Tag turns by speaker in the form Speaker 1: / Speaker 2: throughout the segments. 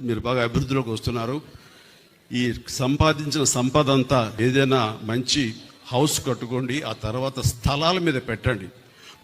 Speaker 1: మీరు బాగా అభివృద్ధిలోకి వస్తున్నారు. ఈ సంపాదించిన సంపద అంతా ఏదైనా మంచి హౌస్ కట్టుకోండి ఆ తర్వాత స్థలాల మీద పెట్టండి.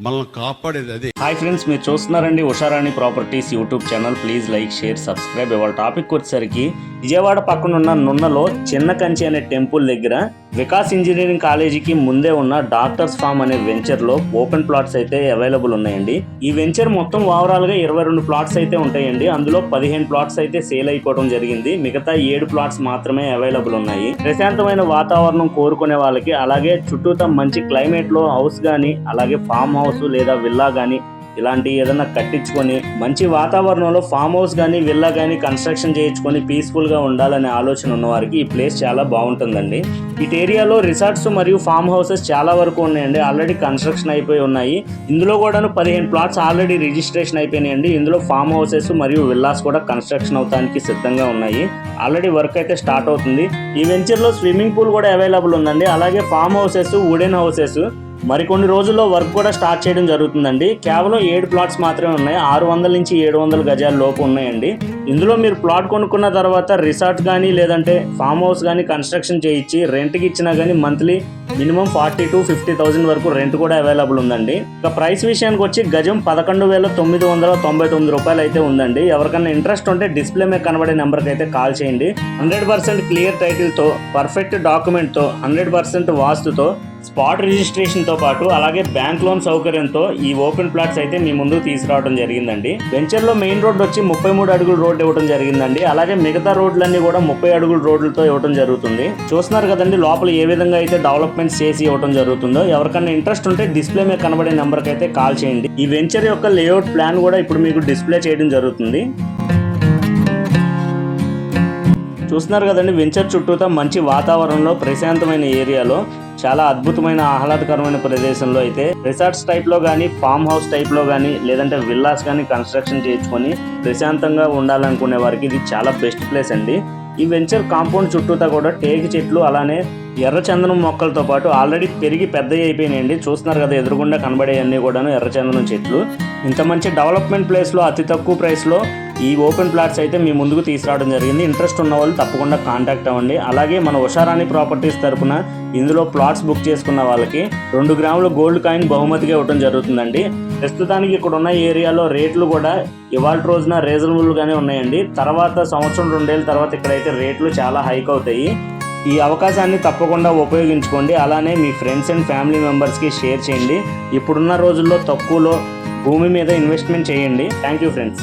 Speaker 1: మనల్ని కాపాడేది అదే.
Speaker 2: హాయ్ ఫ్రెండ్స్ మీరు చూస్తున్నారండి Usharani properties YouTube channel please like share subscribe ఇవాళ టాపిక్ వచ్చేసరికి విజయవాడ పక్కన ఉన్న నున్నలో చిన్న కంచి అనే టెంపుల్ దగ్గర వికాస్ ఇంజనీరింగ్ కాలేజీకి ముందే ఉన్న డాక్టర్స్ ఫార్మ్ అనే వెంచర్లో ఓపెన్ ప్లాట్స్ అయితే అవైలబుల్ ఉన్నాయండి. ఈ వెంచర్ మొత్తం ఓవరాల్గా ఇరవై రెండు ప్లాట్స్ అయితే ఉంటాయండి. అందులో పదిహేను ప్లాట్స్ అయితే సేల్ అయిపోవడం జరిగింది. మిగతా ఏడు ప్లాట్స్ మాత్రమే అవైలబుల్ ఉన్నాయి. ప్రశాంతమైన వాతావరణం కోరుకునే వాళ్ళకి అలాగే చుట్టూతా మంచి క్లైమేట్లో హౌస్ గానీ అలాగే ఫామ్ హౌస్ లేదా విల్లా గానీ ఇలాంటి ఏదైనా కట్టించుకొని మంచి వాతావరణంలో ఫామ్ హౌస్ కానీ విల్లా కానీ కన్స్ట్రక్షన్ చేయించుకొని పీస్ఫుల్గా ఉండాలనే ఆలోచన ఉన్నవారికి ఈ ప్లేస్ చాలా బాగుంటుందండి. ఇటు ఏరియాలో రిసార్ట్స్ మరియు ఫామ్ హౌసెస్ చాలా వరకు ఉన్నాయండి. ఆల్రెడీ కన్స్ట్రక్షన్ అయిపోయి ఉన్నాయి. ఇందులో కూడా పదిహేను ప్లాట్స్ ఆల్రెడీ రిజిస్ట్రేషన్ అయిపోయినాయండి. ఇందులో ఫామ్ హౌసెస్ మరియు విల్లాస్ కూడా కన్స్ట్రక్షన్ అవడానికి సిద్ధంగా ఉన్నాయి. ఆల్రెడీ వర్క్ అయితే స్టార్ట్ అవుతుంది. ఈ వెంచర్లో స్విమ్మింగ్ పూల్ కూడా అవైలబుల్ ఉందండి. అలాగే ఫామ్ హౌసెస్ వుడెన్ హౌసెస్ మరికొన్ని రోజుల్లో వర్క్ కూడా స్టార్ట్ చేయడం జరుగుతుందండి. కేవలం ఏడు ప్లాట్స్ మాత్రమే ఉన్నాయి. ఆరు వందల నుంచి ఏడు వందల గజాల లోపు ఉన్నాయండి. ఇందులో మీరు ప్లాట్ కొనుక్కున్న తర్వాత రిసార్ట్ కానీ లేదంటే ఫామ్ హౌస్ కానీ కన్స్ట్రక్షన్ చేయించి రెంట్కి ఇచ్చినా కానీ monthly minimum forty to fifty thousand వరకు రెంట్ కూడా అవైలబుల్ ఉందండి. ఇక ప్రైస్ విషయానికి వచ్చి గజం పదకొండు వేల తొమ్మిది వందల తొంభై తొమ్మిది రూపాయలు అయితే ఉందండి. ఎవరికైనా ఇంట్రెస్ట్ ఉంటే డిస్ప్లే మీద కనబడే నెంబర్కి అయితే కాల్ చేయండి. హండ్రెడ్ పర్సెంట్ క్లియర్ టైటిల్తో పర్ఫెక్ట్ డాక్యుమెంట్తో హండ్రెడ్ పర్సెంట్ వాస్తుతో స్పాట్ రిజిస్ట్రేషన్తో పాటు అలాగే బ్యాంక్ లోన్ సౌకర్యంతో ఈ ఓపెన్ ప్లాట్స్ అయితే మీ ముందు తీసుకురావడం జరిగిందండి. వెంచర్లో మెయిన్ రోడ్ వచ్చి ముప్పై మూడు అడుగుల రోడ్డు ఇవ్వడం జరిగిందండి. అలాగే మిగతా రోడ్లన్నీ కూడా ముప్పై అడుగుల రోడ్లతో ఇవ్వడం జరుగుతుంది. చూస్తున్నారు కదండి లోపల ఏ విధంగా అయితే డెవలప్మెంట్స్ చేసి ఇవ్వడం జరుగుతుందో ఎవరికైనా ఇంట్రెస్ట్ ఉంటే డిస్ప్లే మీద కనబడే నెంబర్కి అయితే కాల్ చేయండి. ఈ వెంచర్ యొక్క లేఅవుట్ ప్లాన్ కూడా ఇప్పుడు మీకు డిస్ప్లే చేయడం జరుగుతుంది. చూస్తున్నారు కదండి వెంచర్ చుట్టూతా మంచి వాతావరణంలో ప్రశాంతమైన ఏరియాలో చాలా అద్భుతమైన ఆహ్లాదకరమైన ప్రదేశంలో అయితే రిసార్ట్స్ టైప్లో కానీ ఫామ్ హౌస్ టైప్లో కానీ లేదంటే విల్లాస్ కానీ కన్స్ట్రక్షన్ చేయించుకొని ప్రశాంతంగా ఉండాలనుకునే వారికి ఇది చాలా బెస్ట్ ప్లేస్ అండి. ఈ వెంచర్ కాంపౌండ్ చుట్టూతా కూడా టేకు చెట్లు అలానే ఎర్రచందనం మొక్కలతో పాటు ఆల్రెడీ పెరిగి పెద్దవి అయిపోయినాయండి. చూస్తున్నారు కదా ఎదురుగుండా కనబడేవన్నీ కూడాను ఎర్రచందనం చెట్లు. ఇంత మంచి డెవలప్మెంట్ ప్లేస్లో అతి తక్కువ ప్రైస్లో ఈ ఓపెన్ ప్లాట్స్ అయితే మీ ముందుకు తీసుకురావడం జరిగింది. ఇంట్రెస్ట్ ఉన్న వాళ్ళు తప్పకుండా కాంటాక్ట్ అవ్వండి. అలాగే మన ఉషారాణి ప్రాపర్టీస్ తరపున ఇందులో ప్లాట్స్ బుక్ చేసుకున్న వాళ్ళకి రెండు గ్రాముల గోల్డ్ కాయిన్ బహుమతిగా ఇవ్వడం జరుగుతుందండి. ప్రస్తుతానికి ఇక్కడ ఉన్న ఏరియాలో రేట్లు కూడా ఇవాళ రోజున రీజనబుల్గానే ఉన్నాయండి. తర్వాత సంవత్సరం రెండేళ్ళ తర్వాత ఇక్కడైతే రేట్లు చాలా హైక్ అవుతాయి. ఈ అవకాశాన్ని తప్పకుండా ఉపయోగించుకోండి. అలానే మీ ఫ్రెండ్స్ అండ్ ఫ్యామిలీ మెంబర్స్కి షేర్ చేయండి. ఇప్పుడున్న రోజుల్లో తక్కువలో భూమి మీద ఇన్వెస్ట్మెంట్ చేయండి. Thank you friends.